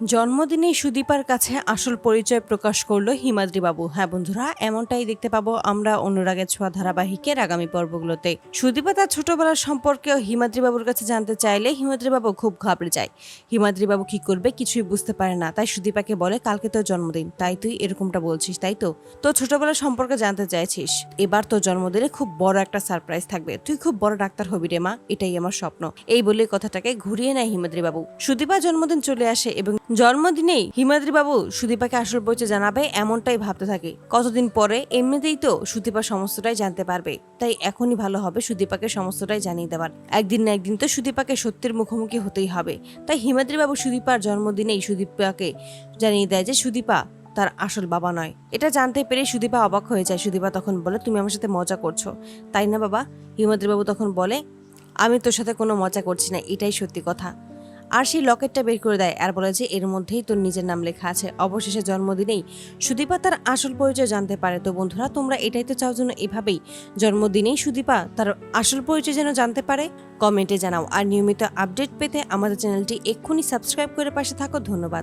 জন্মদিনে সুদীপার কাছে আসল পরিচয় প্রকাশ করল হিমাদ্রি বাবু হ্যাঁ বন্ধুরা, এমনটাই দেখতে পাবো আমরা অনুরাগের ছোঁয়া ধারাবাহিকের আগামী পর্বগুলোতে। সুদীপা তার ছোটবেলার সম্পর্কে হিমাদ্রি বাবুর কাছে জানতে চাইলে হিমাদ্রি বাবু খুব ঘাবড়ে যায়। হিমাদ্রি বাবু কি করবে কিছুই বুঝতে পারে না, তাই সুদীপাকে বলে, কালকে তোর জন্মদিন, তাই তুই এরকমটা বলছিস, তাই তো? তোর ছোটবেলার সম্পর্কে জানতে চাইছিস। এবার তোর জন্মদিনে খুব বড় একটা সারপ্রাইজ থাকবে। তুই খুব বড় ডাক্তার হবি রে মা, এটাই আমার স্বপ্ন। এই বলে কথাটাকে ঘুরিয়ে নেয় হিমাদ্রি বাবু সুদীপা জন্মদিন চলে আসে এবং জন্মদিনেই হিমাদ্রি বাবু সুদীপাকে আসল পরিচয় জানাবে এমনটাই ভাবতে থাকে। কতদিন পরে এমনিতেই তো সুদীপা সমস্তটাই জানতে পারবে। তাই এখনই ভালো হবে সুদীপাকে সমস্তটাই জানিয়ে দেওয়ার একদিন না একদিন তো সুদীপাকে সত্যের মুখোমুখি হতেই হবে। তাই হিমাদ্রি বাবু সুদীপার জন্মদিনেই সুদীপাকে জানিয়ে দেয় যে সুদীপা তার আসল বাবা নয়। এটা জানতে পেরে সুদীপা অবাক হয়ে যায়। সুদীপা তখন বলে, তুমি আমার সাথে মজা করছ। তাই না বাবা? হিমাদ্রি বাবু তখন বলে, আমি তোর সাথে কোনো মজা করছি না। এটাই সত্যি কথা। আর সেই লকেটটা বের করে দেয় আর বলে যে, এর মধ্যেই তোর নিজের নাম লেখা আছে। অবশেষে জন্মদিনেই সুদীপা তার আসল পরিচয় জানতে পারে। তো বন্ধুরা, তোমরা এটাই তো চাও যেন এভাবেই জন্মদিনেই সুদীপা তার আসল পরিচয় যেন জানতে পারে? কমেন্টে জানাও। আর নিয়মিত আপডেট পেতে আমাদের চ্যানেলটি এক্ষুনি সাবস্ক্রাইব করে পাশে থাকো। ধন্যবাদ।